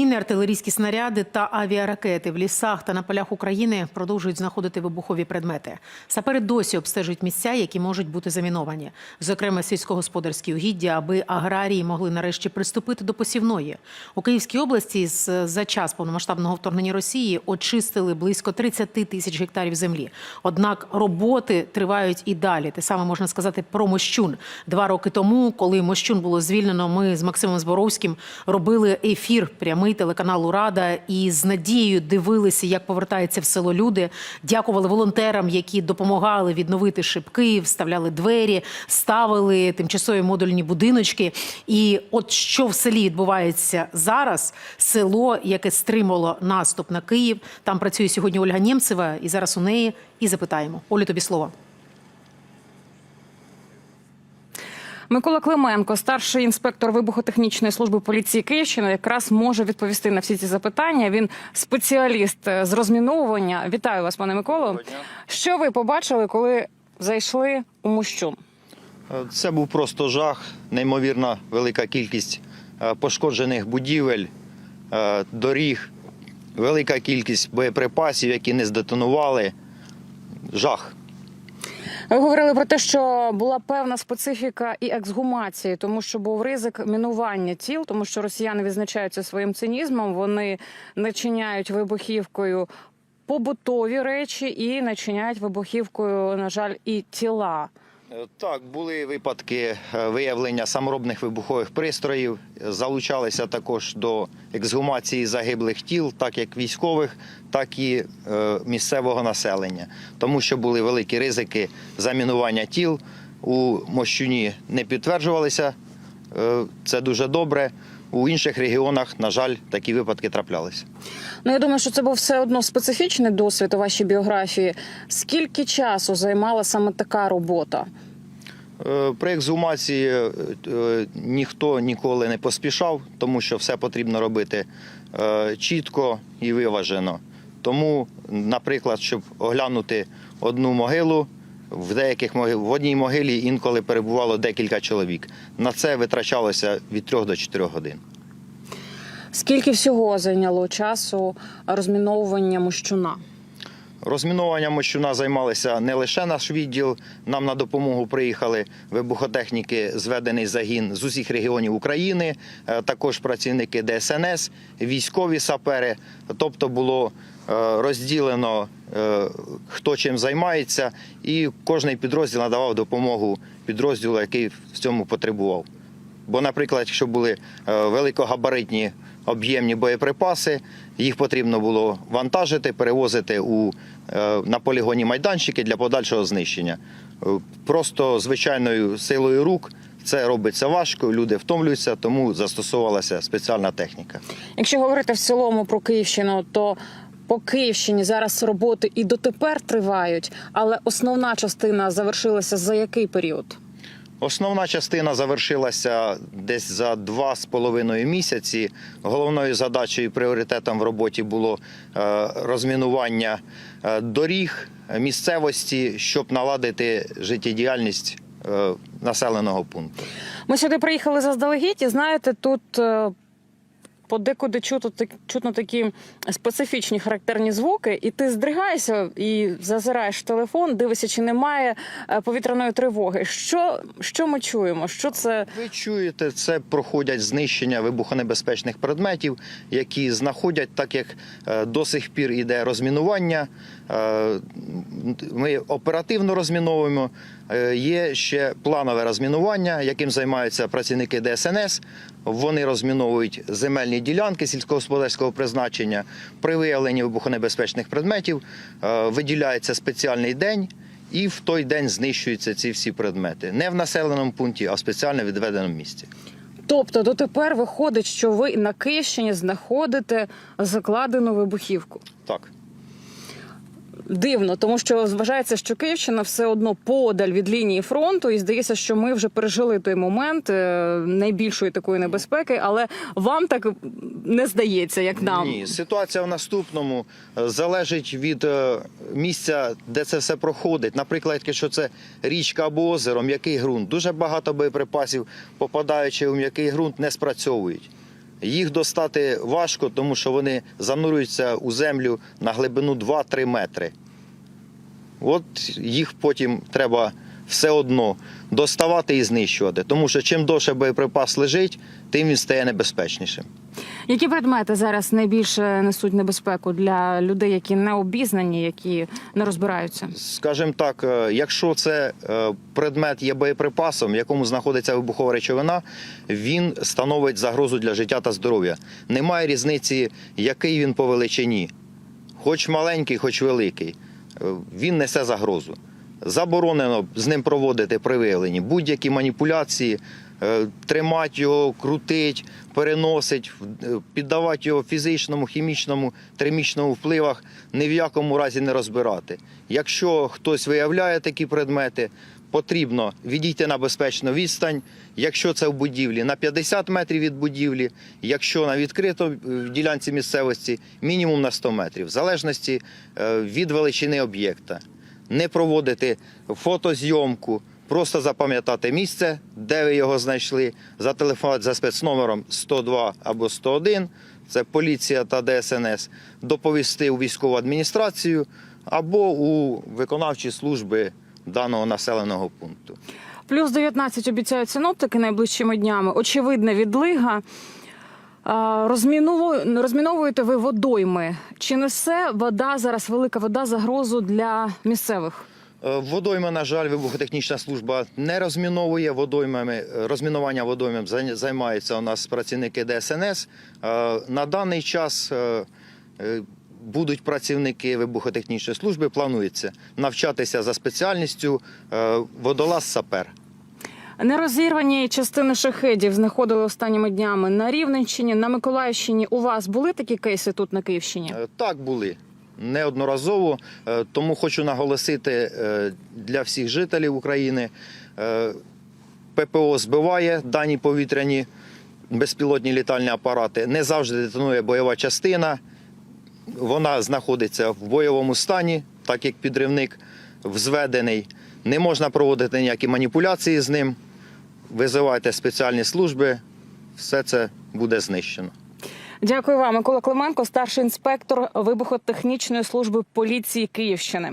Міни, артилерійські снаряди та авіаракети в лісах та на полях України продовжують знаходити вибухові предмети. Сапери досі обстежують місця, які можуть бути заміновані, зокрема сільськогосподарські угіддя, аби аграрії могли нарешті приступити до посівної. У Київській області за час повномасштабного вторгнення Росії очистили близько 30 тисяч гектарів землі. Однак роботи тривають і далі. Те саме можна сказати про Мощун. Два роки тому, коли Мощун було звільнено, ми з Максимом Зборовським робили ефір прямий телеканалу Рада і з надією дивилися, як повертаються в село люди. Дякували волонтерам, які допомагали відновити шибки, вставляли двері, ставили тимчасові модульні будиночки. І от що в селі відбувається зараз, село, яке стримало наступ на Київ. Там працює сьогодні Ольга Нємцева, і зараз у неї і запитаємо. Олі, тобі слово. Микола Клименко, старший інспектор вибухотехнічної служби поліції Київщини, якраз може відповісти на всі ці запитання. Він спеціаліст е, з розміновування. Вітаю вас, пане Миколо. Що ви побачили, коли зайшли у Мущун? Це був просто жах, неймовірна велика кількість е, пошкоджених будівель, е, доріг, велика кількість боєприпасів, які не здетонували. Жах. Ви говорили про те, що була певна специфіка і ексгумації, тому що був ризик мінування тіл, тому що росіяни відзначаються своїм цинізмом. Вони начиняють вибухівкою побутові речі і начиняють вибухівкою, на жаль, і тіла. Так, були випадки е, виявлення саморобних вибухових пристроїв. Залучалися також до ексгумації загиблих тіл, так як військових, так і е, місцевого населення, тому що були великі ризики замінування тіл. У Мощуні не підтверджувалися. Е, Це дуже добре. У інших регіонах, на жаль, такі випадки траплялися. Ну я думаю, що це був все одно специфічний досвід у вашій біографії. Скільки часу займала саме така робота? Е, При ексгумації е, е, ніхто ніколи не поспішав, тому що все потрібно робити чітко і виважено. Тому, наприклад, щоб оглянути одну могилу, в деяких могил, в одній могилі інколи перебувало декілька чоловік. На це витрачалося від 3 до 4 годин. Скільки всього зайняло часу розміновування мущуна? Розмінуванням Мощуна займалися не лише наш відділ. Нам на допомогу приїхали вибухотехніки, зведений загін з усіх регіонів України, е, також працівники ДСНС, військові сапери. Тобто було е, розділено, е, хто чим займається, і кожний підрозділ надавав допомогу підрозділу, який в цьому потребував. Бо, наприклад, якщо були великогабаритні об'ємні боєприпаси, їх потрібно було вантажити, перевозити у, е, на полігоні майданчики для подальшого знищення. Е, Просто звичайною силою рук це робиться важко, люди втомлюються, тому застосовувалася спеціальна техніка. Якщо говорити в цілому про Київщину, то по Київщині зараз роботи і дотепер тривають, але основна частина завершилася за який період? Основна частина завершилася десь за два з половиною місяці. Головною задачею і пріоритетом в роботі було е, розмінування е, доріг місцевості, щоб наладити життєдіяльність е, населеного пункту. Ми сюди приїхали заздалегідь, і знаєте, тут подекуди чутно, чутно такі специфічні характерні звуки, і ти здригаєшся і зазираєш в телефон, дивишся, чи немає е, повітряної тривоги. Що, що ми чуємо? Що це? Ви чуєте, це проходять знищення вибухонебезпечних предметів, які знаходять, так як е, до сих пір іде розмінування. е, Ми оперативно розміновуємо. Е, Є ще планове розмінування, яким займаються працівники ДСНС. Вони розміновують земельні ділянки сільськогосподарського призначення. При виявленні вибухонебезпечних предметів е, виділяється спеціальний день. І в той день знищуються ці всі предмети. Не в населеному пункті, а в спеціально відведеному місці. Тобто дотепер виходить, що ви на Київщині знаходите закладену вибухівку. Так. Дивно, тому що вважається, що Київщина все одно подаль від лінії фронту, і здається, що ми вже пережили той момент е, найбільшої такої небезпеки, але вам так не здається, як нам. Ні, ситуація в наступному е, залежить від е, місця, де це все проходить. Наприклад, якщо це річка або озеро, м'який ґрунт. Дуже багато боєприпасів, попадаючи у м'який ґрунт, не спрацьовують. Їх достати важко, тому що вони занурюються у землю на глибину 2-3 метри. От їх потім треба все одно доставати і знищувати. Тому що чим довше боєприпас лежить, тим він стає небезпечнішим. Які предмети зараз найбільше несуть небезпеку для людей, які не обізнані, які не розбираються? Скажімо так, е, якщо це е, предмет є боєприпасом, в якому знаходиться вибухова речовина, він становить загрозу для життя та здоров'я. Немає різниці, який він по величині, хоч маленький, хоч великий. Е, Він несе загрозу. Заборонено з ним проводити при виявленні будь-які маніпуляції, е, тримати його, крутить, переносить, е, піддавати його фізичному, хімічному, термічному впливах, ні в якому разі не розбирати. Якщо хтось виявляє такі предмети, потрібно відійти на безпечну відстань. Якщо це в будівлі, на 50 метрів від будівлі, якщо на відкрито в ділянці місцевості, мінімум на 100 метрів, в залежності е, від величини об'єкта не проводити фотозйомку, просто запам'ятати місце, де ви його знайшли, зателефонувати за спецномером 102 або 101, це поліція та ДСНС, доповісти у військову адміністрацію або у виконавчі служби даного населеного пункту. Плюс 19 обіцяють синоптики найближчими днями. Очевидна відлига. Розміновуєте ви водойми. Чи несе вода зараз велика вода загрозу для місцевих? Е, Водойми, на жаль, вибухотехнічна служба не розміновує водоймами. Е, Розмінування водоймем займаються у нас працівники ДСНС. Е, На даний час будуть працівники вибухотехнічної служби, планується навчатися за спеціальністю е, водолаз-сапер. Нерозірвані частини шахедів знаходили останніми днями на Рівненщині, на Миколаївщині. У вас були такі кейси тут на Київщині? Е, Так були неодноразово, Е, тому хочу наголосити е, для всіх жителів України. ППО збиває дані повітряні безпілотні літальні апарати. Не завжди детонує бойова частина. Вона знаходиться в бойовому стані, так як підривник взведений. Не можна проводити ніякі маніпуляції з ним. Визивайте спеціальні служби, все це буде знищено. Дякую вам, Микола Клименко, старший інспектор вибухотехнічної служби поліції Київщини.